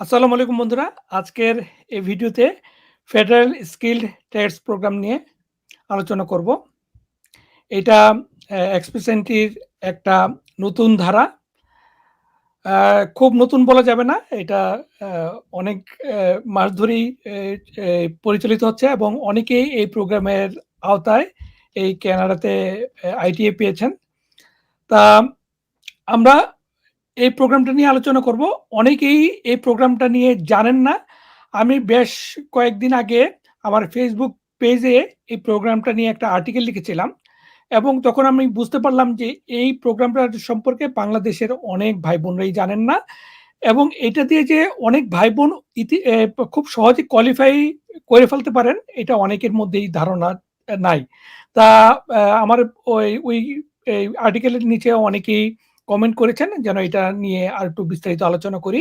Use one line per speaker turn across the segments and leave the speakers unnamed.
আসসালামু আলাইকুম বন্ধুরা। আজকের এই ভিডিওতে ফেডারেল স্কিলড ট্রেডস প্রোগ্রাম নিয়ে আলোচনা করব। এটা অ্যা এক্সপ্রেস এন্ট্রির একটা নতুন ধারা। খুব নতুন বলা যাবে না। এটা অনেক মাস ধরেই পরিচালিত হচ্ছে এবং অনেকেই এই প্রোগ্রামের আওতায় এই ক্যানাডাতে আইটিএ পেয়েছেন। তা, আমরা এই প্রোগ্রামটা নিয়ে আলোচনা করব। অনেকেই এই প্রোগ্রামটা নিয়ে জানেন না। আমি বেশ কয়েকদিন আগে আমার ফেসবুক পেজে এই প্রোগ্রামটা নিয়ে একটা আর্টিকেল লিখেছিলাম এবং তখন আমি বুঝতে পারলাম যে এই প্রোগ্রামটা সম্পর্কে বাংলাদেশের অনেক ভাই-বোনরাই জানেন না এবং এটা দিয়ে যে অনেক ভাই-বোন ইতি খুব সহজে কোয়ালিফাই করে ফেলতে পারেন, এটা অনেকের মধ্যেই ধারণা নাই। তা আমার ওই ওই আর্টিকেলের নিচে অনেকেই কমেন্ট করেছেন, যেন এটা নিয়ে আরেকটু বিস্তারিত আলোচনা করি।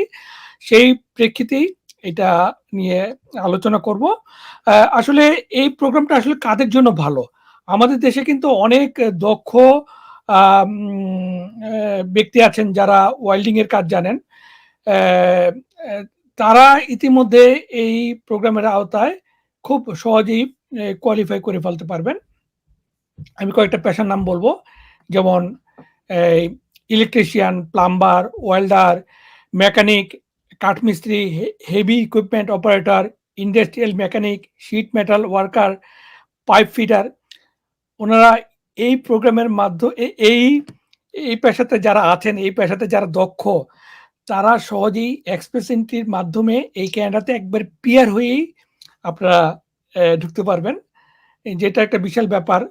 সেই প্রেক্ষিতেই এটা নিয়ে আলোচনা করব। আসলে এই প্রোগ্রামটা আসলে কাদের জন্য ভালো? আমাদের দেশে কিন্তু অনেক দক্ষ ব্যক্তি আছেন যারা ওয়েল্ডিং এর কাজ জানেন। তারা ইতিমধ্যে এই প্রোগ্রামের আওতায় খুব সহজেই কোয়ালিফাই করে ফেলতে পারবেন। আমি কয়েকটা পেশার নাম বলব যেমন electrician, plumber, welder, mechanic, কাঠমিস্ত্রি, heavy equipment operator, industrial mechanic, sheet metal worker, pipe fitter. ওনারা এই প্রোগ্রামের মাধ্যমে এই, এই পেশাতে যারা আছেন, এই পেশাতে যারা দক্ষ, তারা সহজেই এক্সপ্রেস এন্ট্রির মাধ্যমে এই ক্যানাডাতে একবার পিআর হয়েই আপনারা ঢুকতে পারবেন। যেটা একটা বিশাল ব্যাপার।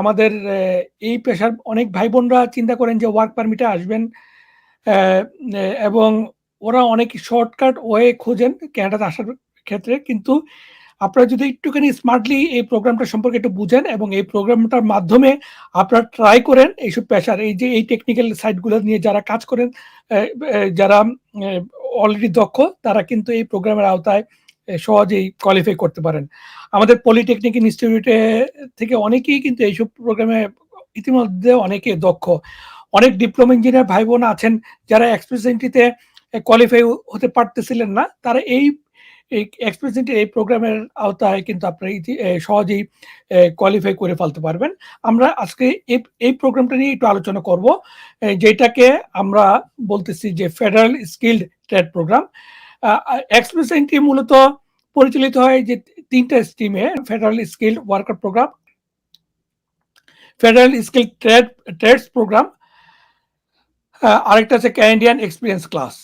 আমাদের এই পেশার অনেক ভাই-বোনরা চিন্তা করেন যে ওয়ার্ক পারমিটে আসবেন এবং ওরা অনেক শর্টকাট ওয়ে খোঁজেন ক্যানাডাতে আসার ক্ষেত্রে। কিন্তু আপনারা যদি একটুখানি স্মার্টলি এই প্রোগ্রামটা সম্পর্কে একটু বুঝেন এবং এই প্রোগ্রামটার মাধ্যমে আপনারা ট্রাই করেন এইসব পেশার এই যে এই টেকনিক্যাল সাইটগুলো নিয়ে যারা কাজ করেন, যারা অলরেডি দক্ষ তারা কিন্তু এই প্রোগ্রামের আওতায় সহজেই কোয়ালিফাই করতে পারেন। আমাদের পলিটেকনিক ইনস্টিটিউটে থেকে অনেকেই কিন্তু এইসব প্রোগ্রামে ইতিমধ্যে অনেকে দক্ষ। অনেক ডিপ্লোমা ইঞ্জিনিয়ার ভাই-বোন আছেন যারা এক্সপ্রেস এন্ট্রিতে কোয়ালিফাই হতে পারতেছিলেন না। তারা এই এই এক্সপ্রেস এন্ট্রির এই প্রোগ্রামের আওতায় কিন্তু আপনারা সহজেই কোয়ালিফাই করে ফেলতে পারবেন। আমরা আজকে এই এই প্রোগ্রামটা নিয়ে একটু আলোচনা করব। যেটাকে আমরা বলতেছি যে federal skilled trade program. Express entry মূলত পরিচালিত হয় যে ৩ টা স্ট্রিমে federal skilled worker program federal skill trade trades program আরেকটা আছে ক্যানাডিয়ান এক্সপিরিয়েন্স ক্লাস।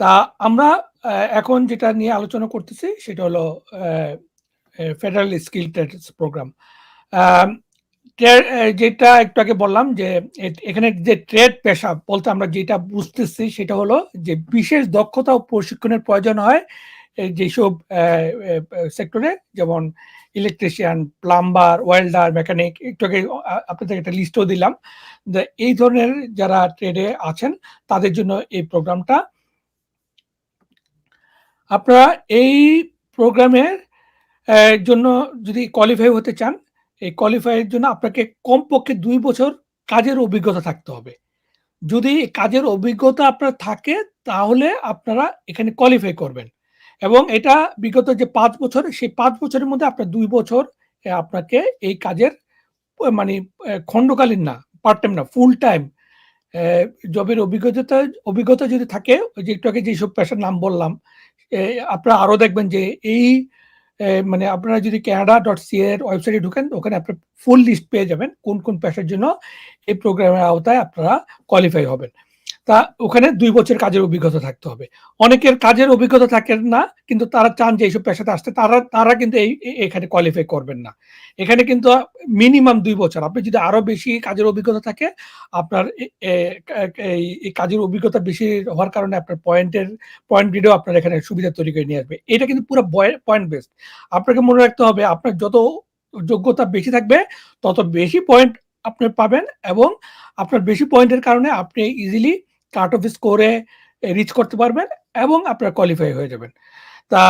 তা আমরা এখন যেটা নিয়ে আলোচনা করতেছি সেটা হলো ফেডারেল স্কিল ট্রেডস প্রোগ্রাম। যেটা একটু আগে বললাম যে এখানে যে ট্রেড পেশা বলতে আমরা যেটা বুঝতেছি সেটা হলো যে বিশেষ দক্ষতা ও প্রশিক্ষণের প্রয়োজন হয় যেসব সেক্টরে যেমন ইলেকট্রিশিয়ান, প্লাম্বার, ওয়েল্ডার, মেকানিক একটু আগে আ আপনাদেরকে একটা লিস্টও দিলাম। এই ধরনের যারা ট্রেডে আছেন তাদের জন্য এই প্রোগ্রামটা। আপনারা এই প্রোগ্রামের জন্য যদি কোয়ালিফাই হতে চান, এই কোয়ালিফাই এর জন্য আপনাকে কমপক্ষে দুই বছর কাজের অভিজ্ঞতা থাকতে হবে। যদি কাজের অভিজ্ঞতা আপনার থাকে তাহলে আপনারা এখানে কোয়ালিফাই করবেন। এবং এটা বিগত যে পাঁচ বছর সেই পাঁচ বছরের মধ্যে আপনার দুই বছর আপনাকে এই কাজের মানে এ খন্ডকালীন না, পার্ট টাইম না, ফুল টাইম জবের অভিজ্ঞতা অভিজ্ঞতা যদি থাকে ওই যে একটু আগে যেসব পেশার নাম বললাম, আপনারা আরও দেখবেন যে এই মানে আপনারা যদি ক্যানাডা ডট সি এর ওয়েবসাইটে ঢুকেন ওখানে আপনার ফুল লিস্ট পেয়ে যাবেন কোন, কোন পেশার জন্য এই প্রোগ্রামের আওতায় আপনারা কোয়ালিফাই হবেন। তা ওখানে দুই বছর কাজের অভিজ্ঞতা থাকতে হবে। অনেকের কাজের অভিজ্ঞতা থাকে না, কিন্তু তারা চান যে এইসব পেশাতে আসতে তারা তারা কিন্তু এই এখানে কোয়ালিফাই করবেন না। এখানে কিন্তু মিনিমাম দুই বছর। আপনি যদি আরও বেশি কাজের অভিজ্ঞতা থাকে, আপনার এই কাজের অভিজ্ঞতা বেশি হওয়ার কারণে আপনার পয়েন্টের পয়েন্ট গ্রিডেও আপনার এখানে সুবিধা তৈরি করে নিয়ে আসবে। এটা কিন্তু পুরো পয়েন্ট বেসড। আপনাকে মনে রাখতে হবে, আপনার যত যোগ্যতা বেশি থাকবে, তত বেশি পয়েন্ট আপনি পাবেন এবং আপনার বেশি পয়েন্টের কারণে আপনি ইজিলি কাট অফ স্কোরে রিচ করতে পারবেন এবং আপনারা কোয়ালিফাই হয়ে যাবেন। তা,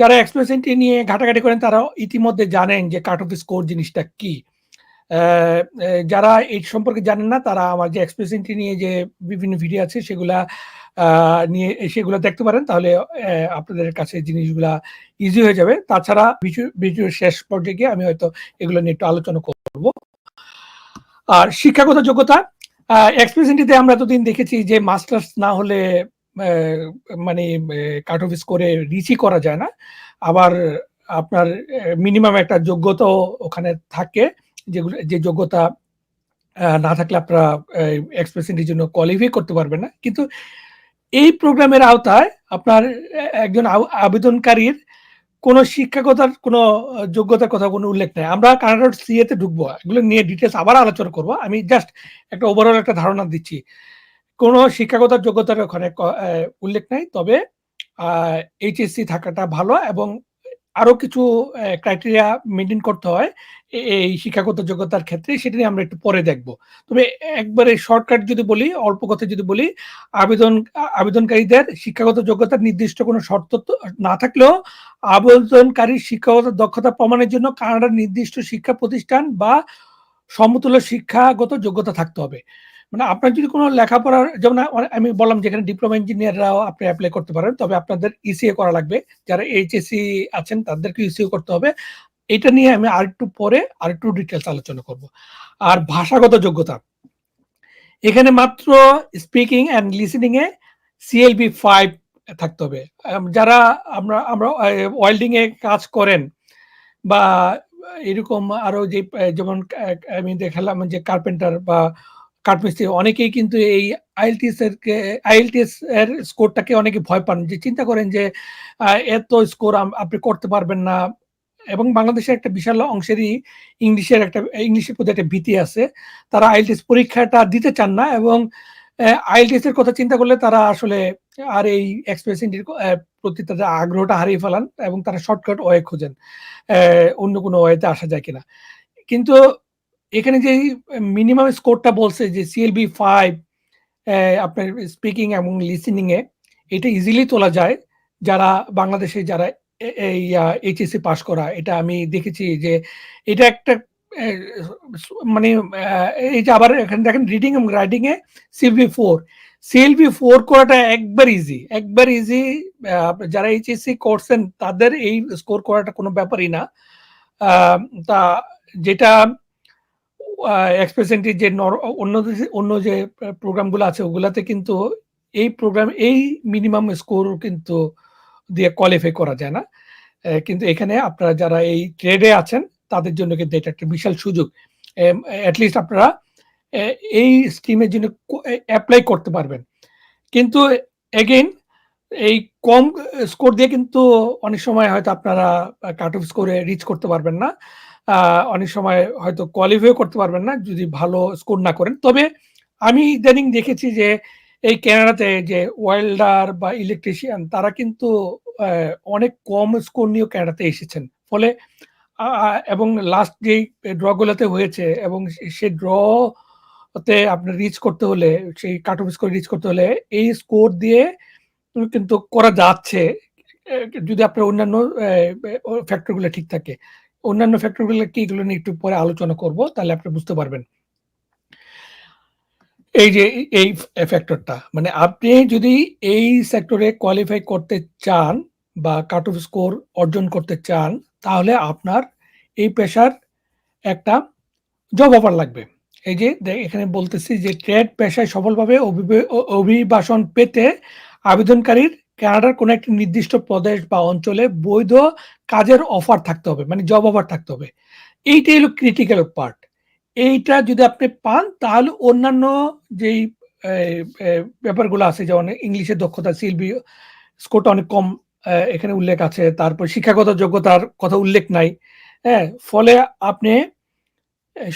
যারা এক্সপ্রেস এন্ট্রি নিয়ে ঘাটাঘাটি করেন তারা ইতিমধ্যে জানেন যে কাট অফ স্কোর জিনিসটা কি? যারা এই সম্পর্কে জানেন না, তারা আমার যে এক্সপ্রেস এন্ট্রি নিয়ে যে বিভিন্ন ভিডিও আছে, সেগুলা নিয়ে, সেগুলো দেখতে পারেন, তাহলে আপনাদের কাছে জিনিসগুলা ইজি হয়ে যাবে তাছাড়া ভিডিওর শেষ পর্যায়ে গিয়ে আমি হয়তো এগুলো নিয়ে একটু আলোচনা করব আর শিক্ষাগত যোগ্যতা এক্সপ্রেসেন্টিতে আমরা এতদিন দেখেছি যে মাস্টার্স না হলে মানে কাট অফ করে রিচই করা যায় না। আবার আপনার মিনিমাম একটা যোগ্যতাও ওখানে থাকে, যেগুলো, যে যোগ্যতা না থাকলে আপনারা এক্সপ্রেসেন্টির জন্য কোয়ালিফাই করতে পারবেন না। কিন্তু এই প্রোগ্রামের আওতায় আপনার একজন আবেদনকারীর কোন শিক্ষাগতার, কোন যোগ্যতার কথা কোনো উল্লেখ নাই। আমরা কানাডার সিএ তে ঢুকবো। এগুলো নিয়ে ডিটেলস আবার আলোচনা করব। আমি জাস্ট একটা ওভারঅল একটা ধারণা দিচ্ছি। কোন শিক্ষাগতার, যোগ্যতার ওখানে উল্লেখ নাই। তবে এইচএসসি থাকাটা ভালো এবং আরও কিছু ক্রাইটেরিয়া মেনটেন করতে হয় এই শিক্ষাগত যোগ্যতার ক্ষেত্রে, সেটা নিয়ে আমরা একটু পরে দেখব। তবে একবারে শর্টকাট যদি বলি, অল্প কথা যদি বলি, আবেদন আবেদনকারীদের শিক্ষাগত যোগ্যতার নির্দিষ্ট কোনো শর্ত না থাকলেও আবেদনকারীর শিক্ষাগত দক্ষতা প্রমাণের জন্য কানাডার নির্দিষ্ট শিক্ষা প্রতিষ্ঠান বা সমতুল্য শিক্ষাগত যোগ্যতা থাকতে হবে। মানে আপনার যদি কোনো লেখাপড়ার, যেমন আমি বললাম যেখানে ডিপ্লোমা ইঞ্জিনিয়াররাও আপনি অ্যাপ্লাই করতে পারেন, তবে আপনাদের ইসিএ করা লাগবে। যারা এইচএসসি আছেন তাদেরকে ইসিও করতে হবে। এটা নিয়ে আমি আরেকটু পরে আরেকটু ডিটেলস আলোচনা করব। আর ভাষাগত যোগ্যতা। এখানে মাত্র স্পিকিং অ্যান্ড লিসেনিং এ সিএলবি ফাইভ থাকতে হবে। যারা আমরা আমরা ওয়েল্ডিং এ কাজ করেন বা এরকম আরও যে যেমন আমি দেখালাম যে কার্পেন্টার বা কাঠমিস্ত্রি, অনেকেই কিন্তু এই আইএলটিএস এর আইএলটিএস এর স্কোরটাকে অনেকে ভয় পান যে, চিন্তা করেন যে এত স্কোর আপনি করতে পারবেন না। এবং বাংলাদেশের একটা বিশাল অংশেরই ইংলিশের একটা, ইংলিশের প্রতি একটা ভীতি আছে। তারা আইএলটিএস পরীক্ষাটা দিতে চান না এবং আইএলটিএস এর কথা চিন্তা করলে তারা আসলে আর এই এক্সপ্রেস প্রতি তাদের আগ্রহটা হারিয়ে ফেলান এবং তারা শর্টকাট ওয়ে খোঁজেন। অন্য কোনো ওয়েতে আসা যায় কিনা। কিন্তু এখানে যে মিনিমাম স্কোরটা বলছে যে সিএলবি ফাইভ আপনার স্পিকিং এবং লিসেনিং এ এটা ইজিলি তোলা যায় যারা বাংলাদেশে যারা এই এইচএসসি পাশ করা। এটা আমি দেখেছি যে এটা একটা মানে এই যে আবার এখানে দেখেন রিডিং এবং রাইটিং এ সিএলবি ফোর সিএলবি ফোর করাটা একবার ইজি একবার ইজি যারা এইচএসসি করছেন তাদের এই স্কোর করাটা কোনো ব্যাপারই না। তা যেটা এক্সপ্রেসেন্টির যে অন্য অন্য যে প্রোগ্রামগুলো আছে, ওগুলাতে কিন্তু এই প্রোগ্রাম এই মিনিমাম স্কোর কিন্তু দিয়ে কোয়ালিফাই করা যায় না। কিন্তু এখানে আপনারা যারা এই ট্রেডে আছেন, তাদের জন্য কিন্তু এটা একটা বিশাল সুযোগ। অ্যাটলিস্ট আপনারা এই স্কিমের জন্য অ্যাপ্লাই করতে পারবেন। কিন্তু এগেইন এই কম স্কোর দিয়ে কিন্তু অনেক সময় হয়তো আপনারা কাট অফ স্কোরে রিচ করতে পারবেন না। অনেক সময় হয়তো কোয়ালিফাই করতে পারবেন না যদি ভালো স্কোর না করেন। তবে আমি ইদানিং দেখেছি যে এই ক্যানাডাতে যে ওয়েল্ডার বা ইলেকট্রিশিয়ান তারা কিন্তু অনেক কম স্কোর নিয়েও ক্যানাডাতে এসেছেন। ফলে এবং লাস্ট যেই ড্রগুলোতে হয়েছে এবং সে ড্র তে আপনার রিচ করতে হলে, সেই কাট অফ স্কোর রিচ করতে হলে এই স্কোর দিয়ে কিন্তু করা যাচ্ছে যদি আপনার অন্যান্য ফ্যাক্টরগুলো ঠিক থাকে। অন্যান্য ফ্যাক্টরগুলো কি এগুলো নিয়ে একটু পরে আলোচনা করব, তাহলে আপনি বুঝতে পারবেন। এই যে এই ফ্যাক্টরটা মানে আপনি যদি এই সেক্টরে কোয়ালিফাই করতে চান বা কাট অফ স্কোর অর্জন করতে চান, তাহলে আপনার এই পেশার একটা জব অফার লাগবে। এই যে এখানে বলতেছি যে ট্রেড পেশায় সফলভাবে অভিবাসন পেতে আবেদনকারীর কানাডার কোনো একটি নির্দিষ্ট প্রদেশ বা অঞ্চলে বৈধ কাজের অফার থাকতে হবে মানে জব অফার থাকতে হবে। এইটাই হলো ক্রিটিক্যাল পার্ট এইটা যদি আপনি পান, তাহলে অন্যান্য যেই ব্যাপারগুলো আছে, যেমন ইংলিশের দক্ষতা সিলবি স্কোরটা অনেক কম এখানে উল্লেখ আছে। তারপর শিক্ষাগত যোগ্যতার কথা উল্লেখ নাই। হ্যাঁ ফলে আপনি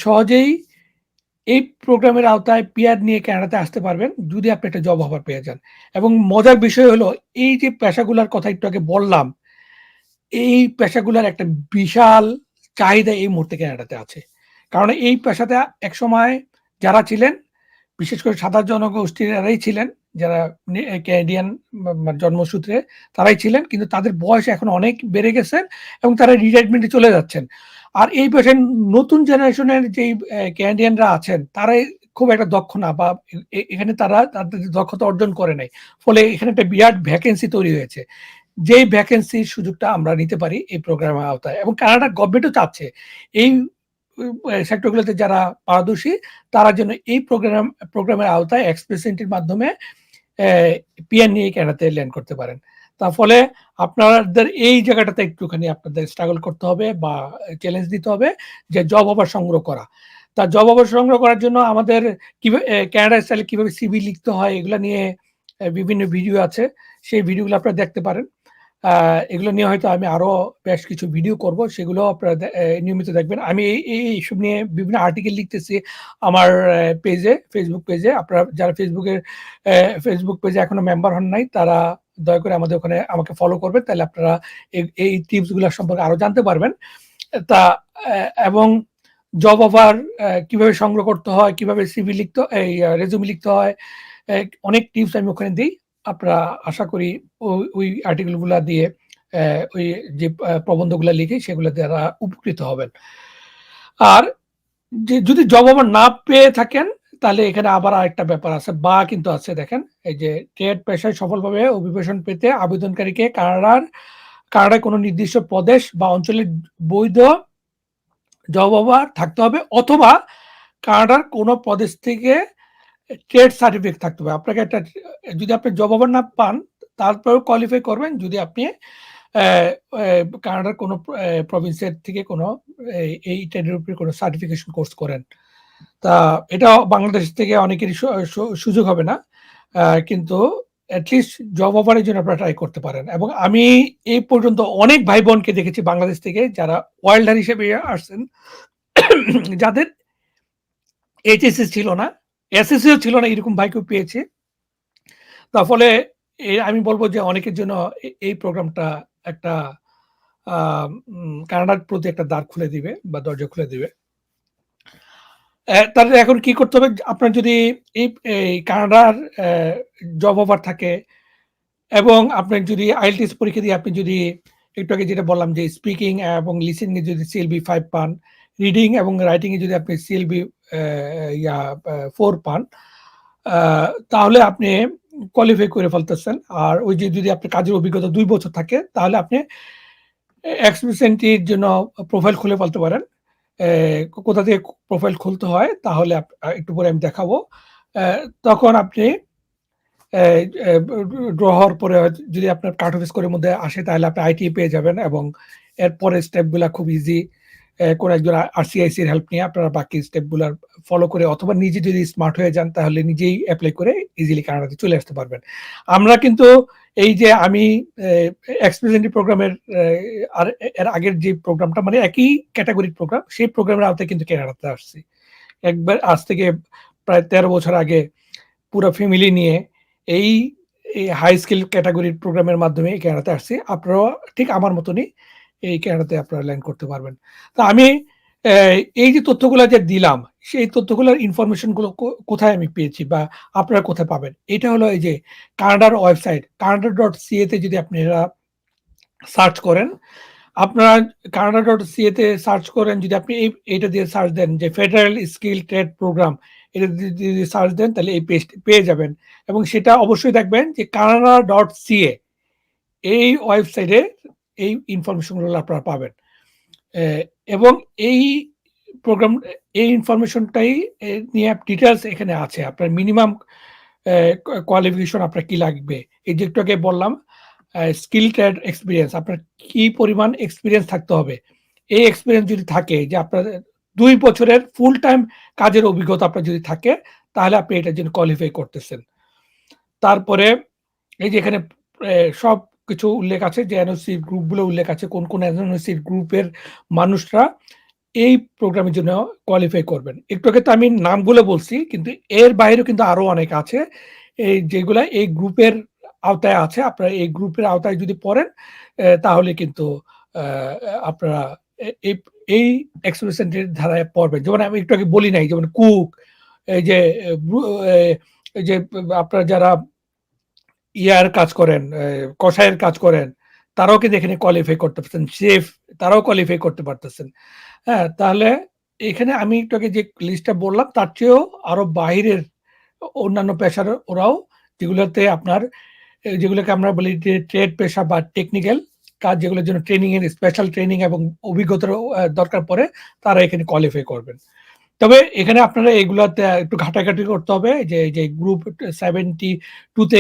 সহজেই এই প্রোগ্রামের আওতায় পিয়ার নিয়ে ক্যানাডাতে আসতে পারবেন যদি আপনি একটা জব অফার পেয়ে যান। এবং মজার বিষয় হলো, এই যে পেশাগুলার কথা একটু আগে বললাম, এই পেশাগুলার একটা বিশাল চাহিদা এই মুহূর্তে ক্যানাডাতে আছে। কারণ এই পেশাতে একসময় যারা ছিলেন, বিশেষ করে সাধারণ জনগোষ্ঠীরাই ছিলেন, যারা ক্যানাডিয়ান জন্মসূত্রে তারাই ছিলেন, কিন্তু তাদের বয়স এখন অনেক বেড়ে গেছেন এবং তারা রিটায়ারমেন্টে চলে যাচ্ছেন। আর এই পেশায় নতুন জেনারেশনের যেই ক্যানাডিয়ানরা আছেন, তারাই খুব একটা দক্ষ না বা এখানে তারা তাদের দক্ষতা অর্জন করে নাই। ফলে এখানে একটা বিরাট ভ্যাকেন্সি তৈরি হয়েছে। যেই ভ্যাকেন্সির সুযোগটা আমরা নিতে পারি এই প্রোগ্রামের আওতায়। এবং কানাডা গভর্নমেন্টও চাচ্ছে এই সেক্টরগুলোতে যারা পারদর্শী, তারা যেন এই প্রোগ্রাম প্রোগ্রামের আওতায় এক্সপ্রেসেন্টের মাধ্যমে পিএন নিয়ে ক্যানাডাতে ল্যান্ড করতে পারেন। তার ফলে আপনাদের এই জায়গাটাতে একটুখানি আপনাদের স্ট্রাগল করতে হবে বা চ্যালেঞ্জ দিতে হবে যে জব অফার সংগ্রহ করা। তা জব অফার সংগ্রহ করার জন্য আমাদের কীভাবে ক্যানাডা স্টাইলে কীভাবে সিবি লিখতে হয় এগুলো নিয়ে বিভিন্ন ভিডিও আছে। সেই ভিডিওগুলো আপনারা দেখতে পারেন। এগুলো নিয়ে হয়তো আমি আরও বেশ কিছু ভিডিও করব। সেগুলো আপনারা নিয়মিত দেখবেন। আমি এই এইসব নিয়ে বিভিন্ন আর্টিকেল লিখতেছি আমার পেজে ফেসবুক পেজে আপনারা যারা ফেসবুকের ফেসবুক পেজে এখনও মেম্বার হন নাই, তারা দয়া করে আমাদের ওখানে আমাকে ফলো করবেন, তাহলে আপনারা এই টিপসগুলো সম্পর্কে আরও জানতে পারবেন। তা এবং জব অফার কীভাবে সংগ্রহ করতে হয়, কীভাবে সিভি লিখতে, এই রেজুমি লিখতে হয় অনেক টিপস আমি ওখানে দিই। আপনারা আশা করি ওই আর্টিকেলগুলো দিয়ে ওই যে প্রবন্ধগুলো লিখে সেগুলো দ্বারা উপকৃত হবেন। আর যে, যদি জব অফার না পেয়ে থাকেন তাহলে এখানে আবার আরেকটা ব্যাপার আছে। বা কিন্তু আছে, দেখেন, এই যে ট্রেড পেশায় সফলভাবে অভিবেশন পেতে আবেদনকারীকে কানাডার কানাডায় কোনো নির্দিষ্ট প্রদেশ বা অঞ্চলের বৈধ জবাবার থাকতে হবে অথবা কানাডার কোনো প্রদেশ থেকে ট্রেড সার্টিফিকেট থাকতে হবে। আপনাকে একটা, যদি আপনি জব অফার না পান, তারপরেও কোয়ালিফাই করবেন যদি আপনি কানাডার কোনো প্রভিন্সের থেকে কোনো এই ট্রেডের উপরে কোনো সার্টিফিকেশন কোর্স করেন। তা এটা বাংলাদেশ থেকে অনেকেরই সুযোগ হবে না। কিন্তু অ্যাটলিস্ট জব অফারের জন্য আপনারা ট্রাই করতে পারেন। এবং আমি এই পর্যন্ত অনেক ভাই বোনকে দেখেছি বাংলাদেশ থেকে যারা ওয়াইল্ডার হিসেবে আসছেন। যাদের এইচএসএস ছিল না এসএসসিও ছিল না, এরকম ভাইকেও পেয়েছে। তার ফলে আমি বলব যে অনেকের জন্য এই প্রোগ্রামটা একটা কানাডার প্রতি একটা দ্বার খুলে দিবে বা দরজা খুলে দিবে। তাহলে এখন কি করতে হবে? আপনার যদি এই কানাডার জব অফার থাকে এবং আপনার যদি আইএলটিএস পরীক্ষা দিয়ে আপনি যদি একটু আগে যেটা বললাম যে স্পিকিং এবং লিসেনিং এ যদি সিএলবি ফাইভ পান রিডিং এবং রাইটিং এ যদি আপনি সিএলবি ইয়া ফোর পান তাহলে আপনি কোয়ালিফাই করে ফেলতেছেন। আর ওই যে যদি আপনার কাজের অভিজ্ঞতা দুই বছর থাকে, তাহলে আপনি এক্সপ্রেসেন্টির জন্য প্রোফাইল খুলে ফেলতে পারেন। কোথা থেকে প্রোফাইল খুলতে হয়, তাহলে একটু পরে আমি দেখাবো। তখন আপনি ড্র হওয়ার পরে যদি আপনার কাট অফিস করে মধ্যে আসে, তাহলে আপনি আইটি পেয়ে যাবেন এবং এরপরে স্টেপগুলা খুব ইজি কোন একজন আরসিআইসির হেল্প নিয়ে আপনারা বাকি স্টেপগুলো ফলো করে অথবা নিজে যদি স্মার্ট হয়ে যান, তাহলে নিজেই অ্যাপ্লাই করে ইজিলি কানাডাতে চলে আসতে পারবেন। আমরা কিন্তু এই যে আমি এক্সপ্রেসেন্টি প্রোগ্রামের আর এর আগের যে প্রোগ্রামটা মানে একই ক্যাটাগরির প্রোগ্রাম সেই প্রোগ্রামের আওতায় কিন্তু কানাডাতে আসছি। একবার আজ থেকে প্রায় তেরো বছর আগে পুরো ফ্যামিলি নিয়ে এই হাই স্কিল ক্যাটাগরির প্রোগ্রামের মাধ্যমে কানাডাতে আসছি। আপনারাও ঠিক আমার মতনই এই ক্যানাডাতে আপনারা ল্যান্ড করতে পারবেন। তা আমি এই যে তথ্যগুলো যে দিলাম সেই তথ্যগুলোর ইনফরমেশনগুলো কোথায় আমি পেয়েছি বা আপনারা কোথায় পাবেন? এটা হলো এই যে কানাডার ওয়েবসাইট কানাডা ডট সিএতে যদি আপনারা সার্চ করেন, আপনারা কানাডা ডট সিএতে সার্চ করেন, যদি আপনি এই, এইটা দিয়ে সার্চ দেন যে ফেডারেল স্কিল ট্রেড প্রোগ্রাম এটা যদি সার্চ দেন, তাহলে এই পেজ পেয়ে যাবেন। এবং সেটা অবশ্যই দেখবেন যে কানাডা ডট সিএ এই ওয়েবসাইটে এই ইনফরমেশনগুলো আপনারা পাবেন। এবং এই প্রোগ্রাম এই ইনফরমেশনটাই নিয়ে ডিটেলস এখানে আছে। আপনার মিনিমাম কোয়ালিফিকেশন আপনার কি লাগবে? এই যে একটু আগে বললাম স্কিল ট্রেড এক্সপিরিয়েন্স আপনার কি পরিমাণ এক্সপিরিয়েন্স থাকতে হবে? এই এক্সপিরিয়েন্স যদি থাকে, যে আপনার দুই বছরের ফুল টাইম কাজের অভিজ্ঞতা আপনার যদি থাকে, তাহলে আপনি এটার জন্য কোয়ালিফাই করতেছেন। তারপরে, এই যে এখানে সব কিছু উল্লেখ আছে, যে এনওসি গ্রুপগুলো উল্লেখ আছে, কোন কোন এনওসি গ্রুপের মানুষরা এই প্রোগ্রামের জন্য কোয়ালিফাই করবেন। একটু আগে তো আমি নামগুলো বলছি, কিন্তু এর বাইরেও কিন্তু আরও অনেক আছে। এই যেগুলা এই গ্রুপের আওতায় আছে, আপনারা এই গ্রুপের আওতায় যদি পড়েন তাহলে কিন্তু আপনারা এই এই এক্সপ্রেশনটির ধারায় পড়বেন। যেমন আমি একটু আগে বলি নাই, যেমন কুক এই যে যে, আপনারা যারা ইয়ার কাজ করেন কষায়ের কাজ করেন, তারাও কিন্তু এখানে কোয়ালিফাই করতে পারছেন শেফ তারাও কোয়ালিফাই করতে পারতেছেন। হ্যাঁ তাহলে এখানে আমি একটু আগে যে লিস্টটা বললাম তার চেয়েও আরও বাহিরের অন্যান্য পেশার ওরাও যেগুলোতে আপনার যেগুলোকে আমরা বলি যে ট্রেড পেশা বা টেকনিক্যাল কাজ যেগুলোর জন্য ট্রেনিং এর স্পেশাল ট্রেনিং এবং অভিজ্ঞতারও আ দরকার পড়ে তারা এখানে কোয়ালিফাই করবেন। তবে এখানে আপনারা এগুলাতে একটু ঘাটাঘাটি করতে হবে যে, যে গ্রুপ সেভেন্টি টুতে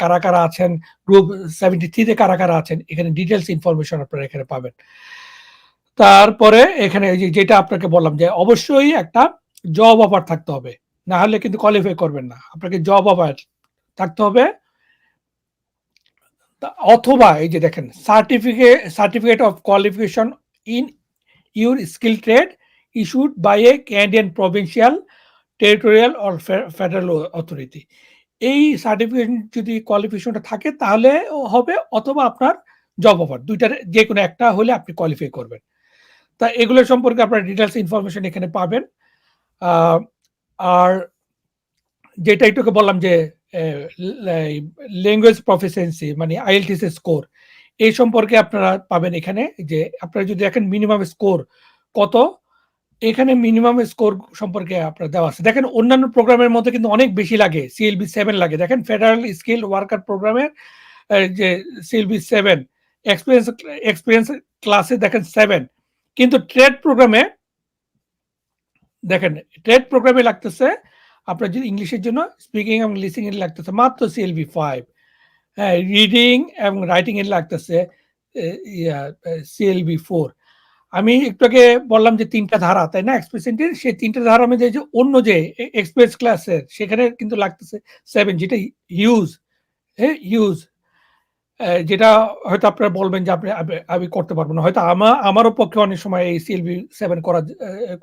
কারা, কারা আছেন, গ্রুপ সেভেন্টি থ্রিতে কারা, কারা আছেন এখানে ডিটেলস ইনফরমেশন আপনারা এখানে পাবেন। তারপরে এখানে যেটা আপনাকে বললাম যে অবশ্যই একটা জব অফার থাকতে হবে। না হলে কিন্তু কোয়ালিফাই করবেন না। আপনাকে জব অফার থাকতে হবে। অথবা এই যে দেখেন certificate certificate of qualification in your skill trade issued by a Canadian provincial, territorial or federal authority. এই সার্টিফিকেশন যদি কোয়ালিফিকেশনটা থাকে তাহলে হবে অথবা আপনার জব অফার দুইটার যে কোনো একটা হলে আপনি কোয়ালিফাই করবেন। তা এগুলো সম্পর্কে আপনার ডিটেলস ইনফরমেশন এখানে পাবেন। আর যেটা একটুকে বললাম যে ল্যাঙ্গুয়েজ প্রফিসিয়েন্সি মানে আইএলটিস স্কোর এই সম্পর্কে আপনারা পাবেন এখানে যে আপনারা যদি দেখেন মিনিমাম স্কোর কত, এখানে মিনিমাম স্কোর সম্পর্কে আপনার দেওয়া আছে। দেখেন অন্যান্য প্রোগ্রামের মধ্যে কিন্তু অনেক বেশি লাগে। CLB 7 লাগে। দেখেন ফেডারেল স্কিল ওয়ার্কার প্রোগ্রামের যে CLB 7 এক্সপেরিয়েন্স এক্সপেরিয়েন্স ক্লাসে দেখেন 7 কিন্তু ট্রেড প্রোগ্রামে দেখেন ট্রেড প্রোগ্রামে লাগতেছে আপনার যদি ইংলিশের জন্য স্পিকিং এবং লিসেনিং এর লাগতেছে মাত্র CLB 5 হ্যাঁ, রিডিং এবং রাইটিং এর লাগতেছে CLB 4 আমি একটু আগে বললাম যে ৩ টা ধারা, তাই না? এক্সপ্রেসেন্টির সেই ৩ টা ধারার মধ্যে যে অন্য যে এক্সপ্রেস ক্লাসের সেখানে কিন্তু লাগতেছে 7 যেটা হিউজ, হ্যাঁ? হিউজ এ যেটা হয়তো আপনারা বলবেন যে আপনি আমি করতে পারব না। হয়তো আমা আমারও পক্ষে অনেক সময় এই CLB 7 করা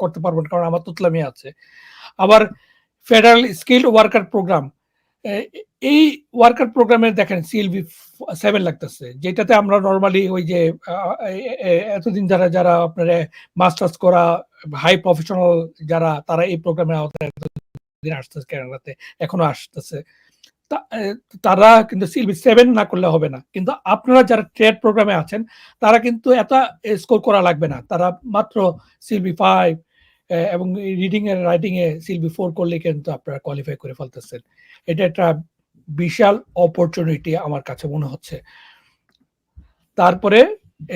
করতে পারব না। কারণ আমার তোতলামি আছে। আবার ফেডারেল স্কিলড ওয়ার্কার প্রোগ্রাম এই ওয়ার্কার প্রোগ্রামে দেখেন ফ 7 লাগতেছে। যেটাতে আমরা নরমালি ওই যে এতদিন যারা, যারা আপনার মাস্টার্স করা হাই প্রফেশনাল যারা তারা এই প্রোগ্রামের আওতায় আসতেছে কানাডাতে, এখনও আসতেছে। তারা কিন্তু CLB 7 না করলে হবে না। কিন্তু আপনারা যারা ট্রেড প্রোগ্রামে আছেন, তারা কিন্তু এত স্কোর করা লাগবে না। তারা মাত্র 5 এ, এবং রিডিং এর রাইটিং এ CLB 4 করলেই কিন্তু আপনারা কোয়ালিফাই করে ফেলতেছেন। এটা একটা বিশাল অপরচুনিটি আমার কাছে মনে হচ্ছে। তারপরে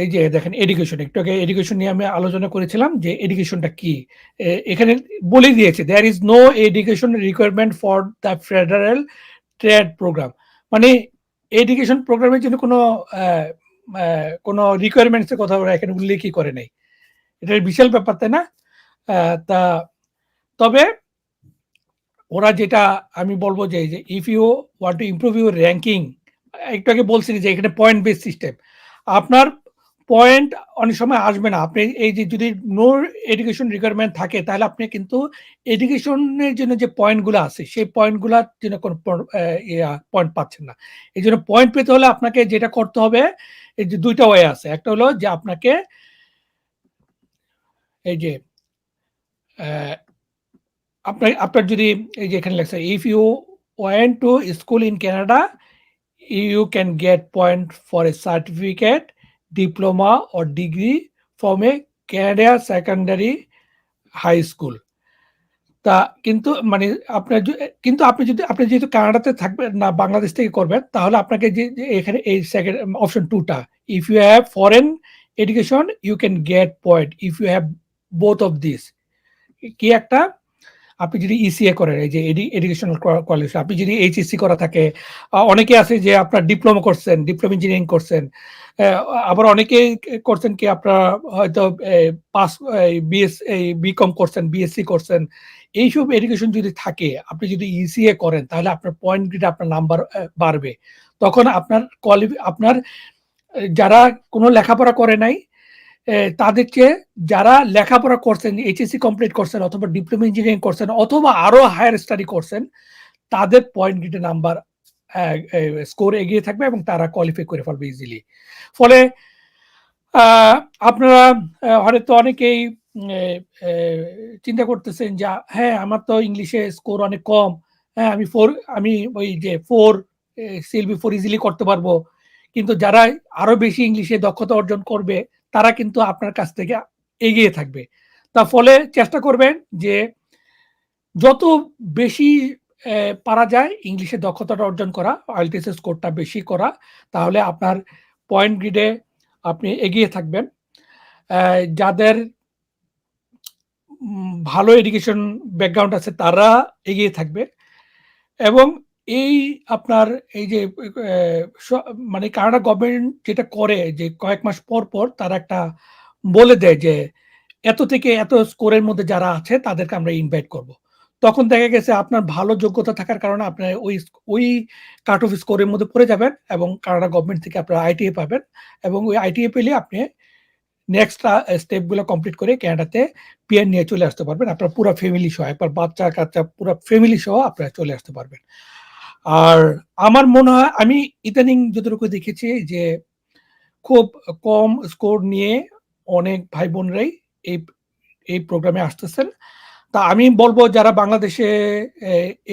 এই যে দেখেন এডুকেশন একটু আগে এডুকেশন নিয়ে আমি আলোচনা করেছিলাম যে এডুকেশনটা কি? এখানে বলে দিয়েছে there is no education requirement for the federal trade program. মানে এডুকেশন প্রোগ্রামের জন্য কোনো কোনো রিকোয়ারমেন্টস এর কথা ওরা এখানে উল্লেখই করে নাই। এটা বিশাল ব্যাপার, তাই না? তা তবে ওরা যেটা আমি বলব যে, if you want to improve your ranking একটু আগে বলছিলি যে এখানে পয়েন্ট বেস সিস্টেম। আপনার পয়েন্ট অনেক সময় আসবে না। আপনি এই যে যদি নো এডুকেশন রিকোয়ারমেন্ট থাকে তাহলে আপনি কিন্তু এডুকেশনের জন্য যে পয়েন্টগুলো আছে সেই পয়েন্টগুলার জন্য কোন পয়েন্ট পাচ্ছেন না। এই জন্য পয়েন্ট পেতে হলে আপনাকে যেটা করতে হবে এই যে দুইটা ওয়ে আছে। একটা হলো যে আপনাকে এই যে আপনার আপনার যদি এই যে এখানে লেখছে if you went to school in Canada you can get point for a certificate, diploma or degree from a Canada secondary high school. তা কিন্তু মানে আপনার কিন্তু আপনি যদি আপনি যেহেতু কানাডাতে থাকবেন না বাংলাদেশ থেকে করবেন তাহলে আপনাকে যে, এখানে এই সেকেন্ড অপশন 2 টা if you have foreign education you can get point if you have both of this কি একটা আপনি যদি ইসিএ করেন এই যে এডি এডুকেশনাল কোয়া কোয়ালিফিকেশন আপনি যদি এইচএসসি করা থাকে অনেকে আছে যে আপনার ডিপ্লোমা করছেন, ডিপ্লোমা ইঞ্জিনিয়ারিং করছেন। আবার অনেকেই করছেন কি আপনারা হয়তো পাস বিএস বিকম করছেন, বিএসসি করছেন। এইসব এডুকেশন যদি থাকে, আপনি যদি ইসিএ করেন তাহলে আপনার পয়েন্ট গ্রেডে আপনার নাম্বার বাড়বে। তখন আপনার কোয়ালি আপনার যারা কোনো লেখাপড়া করে নাই এ তাদের চেয়ে যারা লেখাপড়া করছেন, এইচএসসি কমপ্লিট করছেন অথবা ডিপ্লোমা ইঞ্জিনিয়ারিং করছেন অথবা আরও হায়ার স্টাডি করছেন, তাদের পয়েন্ট গ্রেডে নাম্বার স্কোর এগিয়ে থাকবে এবং তারা কোয়ালিফাই করে ফেলবে ইজিলি। ফলে আপনারা হয়তো অনেকেই চিন্তা করতেছেন যে হ্যাঁ, আমার তো ইংলিশে স্কোর অনেক কম। হ্যাঁ, আমি ফোর আমি ওই যে 4 এ CLB 4 ইজিলি করতে পারব। কিন্তু যারা আরও বেশি ইংলিশে দক্ষতা অর্জন করবে তারা কিন্তু আপনার কাছ থেকে এগিয়ে থাকবে। তার ফলে চেষ্টা করবেন যে যত বেশি পারা যায় ইংলিশে দক্ষতাটা অর্জন করা, এর স্কোরটা বেশি করা। তাহলে আপনার পয়েন্ট গ্রিডে আপনি এগিয়ে থাকবেন। যাদের ভালো এডুকেশন ব্যাকগ্রাউন্ড আছে তারা এগিয়ে থাকবে। এবং এই আপনার এই যে মানে কানাডা গভর্নমেন্ট যেটা করে যে কয়েক মাস পর, পর তারা একটা বলে দেয় যে এত থেকে এত স্কোরের মধ্যে যারা আছে তাদেরকে আমরা ইনভাইট করব। তখন দেখা গেছে আপনার ভালো যোগ্যতা থাকার কারণে আপনার ওই ওই কাট অফ স্কোরের মধ্যে পড়ে যাবেন এবং কানাডা গভর্নমেন্ট থেকে আপনার আইটিএ পাবেন এবং ওই আইটিএ পেলে আপনি নেক্সট স্টেপগুলো কমপ্লিট করে কানাডাতে পিআর নিয়ে চলে আসতে পারবেন। আপনার পুরা ফ্যামিলি সহ একবার বাচ্চা-কাচ্চা পুরা ফ্যামিলি সহ আপনারা চলে আসতে পারবেন। আর আমার মনে হয়, আমি ইদানিং যতটুকু দেখেছি যে খুব কম স্কোর নিয়ে অনেক ভাই-বোনরাই এই এই প্রোগ্রামে আসতেছেন। তা আমি বলব যারা বাংলাদেশে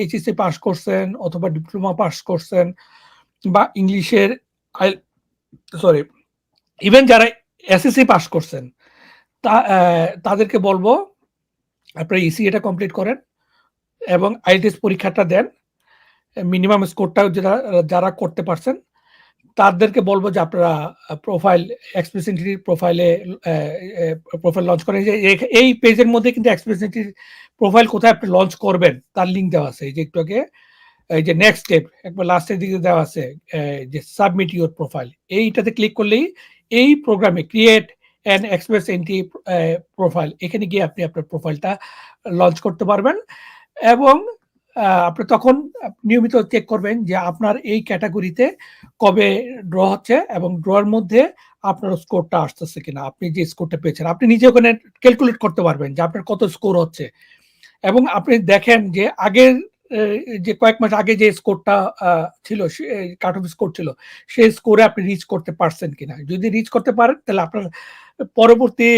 এইচএসসি পাস করছেন অথবা ডিপ্লোমা পাস করছেন বা ইংলিশের সরি, ইভেন যারা এসএসসি পাস করছেন, তা তাদেরকে বলব আপনারা ইসিএ টা কমপ্লিট করেন এবং আইএলটিএস পরীক্ষাটা দেন। মিনিমাম স্কোরটা যারা যারা করতে পারছেন, তাদেরকে বলব যে আপনারা প্রোফাইল এক্সপ্রেস এন্ট্রি প্রোফাইলে প্রোফাইল লঞ্চ করেন। যে, এই পেজের মধ্যে কিন্তু এক্সপ্রেস এন্ট্রির প্রোফাইল কোথায় আপনি লঞ্চ করবেন, তার লিঙ্ক দেওয়া আছে। এই যে একটু আগে, এই যে নেক্সট স্টেপ একবার লাস্টের দিকে দেওয়া আছে যে সাবমিট ইউর প্রোফাইল এইটাতে ক্লিক করলেই এই প্রোগ্রামে create an express entry profile এখানে গিয়ে আপনি আপনার প্রোফাইলটা লঞ্চ করতে পারবেন এবং আপনি তখন নিয়মিত চেক করবেন যে আপনার এই ক্যাটাগরিতে কবে ড্র হচ্ছে এবং ড্রয়ের মধ্যে আপনার স্কোরটা আসতেছে কিনা। আপনি যে স্কোরটা পেয়েছেন, আপনি নিজে ওখানে ক্যালকুলেট করতে পারবেন যে আপনার কত স্কোর হচ্ছে। এবং আপনি দেখেন যে আগের যে কয়েক মাস আগে যে স্কোরটা ছিল কাট অফ স্কোর ছিল, সেই স্কোরে আপনি রিচ করতে পারছেন কিনা। যদি রিচ করতে পারেন, তাহলে আপনার পরবর্তী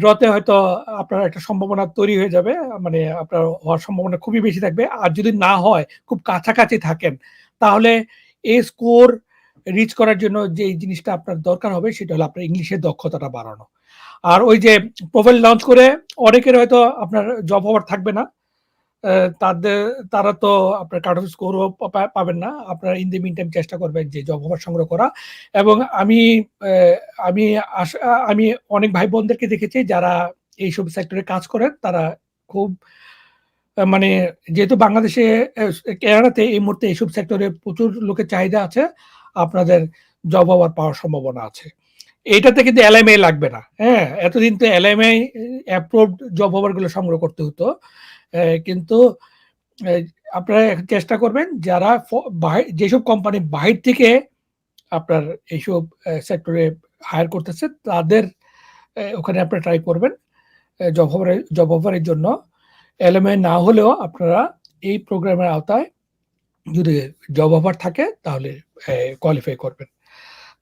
ড্রতে হয়তো আপনার একটা সম্ভাবনা তৈরি হয়ে যাবে। মানে আপনার হওয়ার সম্ভাবনা খুবই বেশি থাকবে। আর যদি না হয়, খুব কাছাকাছি থাকেন, তাহলে এই স্কোর রিচ করার জন্য যে জিনিসটা আপনার দরকার হবে, সেটা হলো আপনার ইংলিশের দক্ষতাটা বাড়ানো। আর ওই যে প্রোফাইল লঞ্চ করে অনেকের হয়তো আপনার জব হওয়ার থাকবে না। তাদের, তারা তো আপনার কাট অফ স্কোরও পাবেন না। আপনারা ইন দি মিন টাইম চেষ্টা করবেন যে জব অফার সংগ্রহ করা এবং আমি আমি আমি অনেক ভাই-বোনদেরকে দেখেছি যারা এইসব সেক্টরে কাজ করেন, তারা খুব মানে যেহেতু বাংলাদেশে কানাডাতে এই মুহূর্তে এইসব সেক্টরে প্রচুর লোকের চাহিদা আছে। আপনাদের জব হওয়ার পাওয়ার সম্ভাবনা আছে। এইটাতে কিন্তু এলএমএ লাগবে না। হ্যাঁ? এতদিন তো এলএমএ অ্যাপ্রুভড জব ওভারগুলো সংগ্রহ করতে হতো। কিন্তু আপনারা চেষ্টা করবেন যারা যেসব কোম্পানি বাহির থেকে আপনার এইসব সেক্টরে হায়ার করতেছে, তাদের ওখানে আপনারা ট্রাই করবেন। জব অফারের জব অফারের জন্য এলএমএ না হলেও আপনারা এই প্রোগ্রামের আওতায় যদি জব অফার থাকে, তাহলে কোয়ালিফাই করবেন।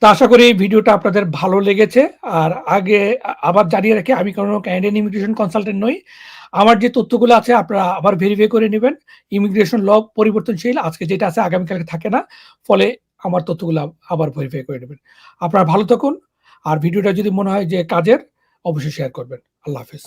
তো আশা করি ভিডিওটা আপনাদের ভালো লেগেছে। আর আগে আবার জানিয়ে রাখি, আমি কোনো কানাডিয়ান ইমিগ্রেশন কনসালটেন্ট নই। আমার যে তথ্যগুলো আছে, আপনারা আবার ভেরিফাই করে নেবেন ইমিগ্রেশন ল পরিবর্তনশীল। আজকে যেটা আছে আগামীকালকে থাকে না। ফলে আমার তথ্যগুলো আবার ভেরিফাই করে নেবেন আপনারা ভালো থাকুন। আর ভিডিওটা যদি মনে হয় যে কাজের, অবশ্যই শেয়ার করবেন। আল্লাহ হাফেজ।